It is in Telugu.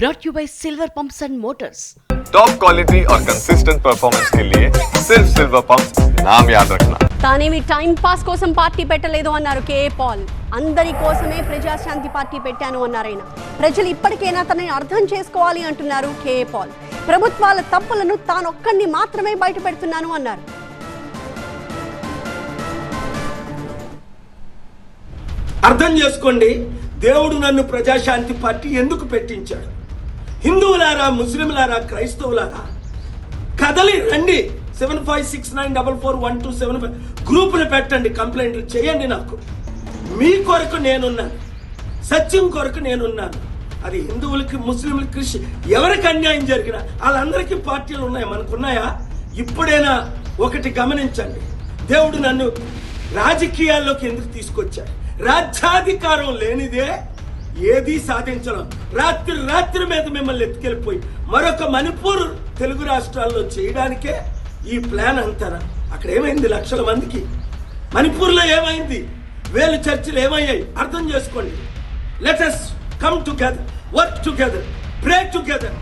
brought you by Silver Pumps and Motors. Top quality और कंसिस्टेंट परफॉर्मेंस के लिए सिर्फ सिल्वर पंप नाम याद रखना తానేమి టైం పాస్ కోసం పార్టీ పెట్టలేదు అన్నారు కేఏ పాల్ అందరి కోసమే ప్రజాశాంతి పార్టీ పెట్టాను అన్నారాయన ప్రజలు ఇప్పటికైనా తనని అర్థం చేసుకోవాలి అంటున్నారు కేఏ పాల్ ప్రభుత్వాల తప్పులను తానొక్కడిని మాత్రమే బయట పెడుతున్నాను అన్నారు అర్థం చేసుకోండి దేవుడు నన్ను ప్రజాశాంతి పార్టీ ఎందుకు పెట్టించాడు హిందువులారా ముస్లింలారా క్రైస్తవులారా కదలి రండి. Seven five six nine double four one two seven five. గ్రూపులు పెట్టండి కంప్లైంట్లు చేయండి నాకు. మీ కొరకు నేనున్నాను. సత్యం కొరకు నేనున్నాను. అది హిందువులకి ముస్లింలకి క్రిస్టియన్ ఎవరికి అన్యాయం జరిగినా వాళ్ళందరికీ పార్టీలు ఉన్నాయి మనకున్నాయా? ఇప్పుడైనా? ఒకటి గమనించండి. దేవుడు నన్ను రాజకీయాల్లోకి ఎందుకు తీసుకొచ్చాడు? రాజ్యాధికారం లేనిదే ఏదీ సాధించడం. రాత్రి రాత్రి మీద మిమ్మల్ని ఎత్తుకెళ్ళిపోయి మరొక మణిపూర్ తెలుగు రాష్ట్రాల్లో చేయడానికే ఈ ప్లాన్ అంటారా? అక్కడ ఏమైంది లక్షల మందికి? మణిపూర్లో ఏమైంది? వేలు చర్చిలు ఏమయ్యాయి? అర్థం చేసుకోండి. Let us come together work together pray together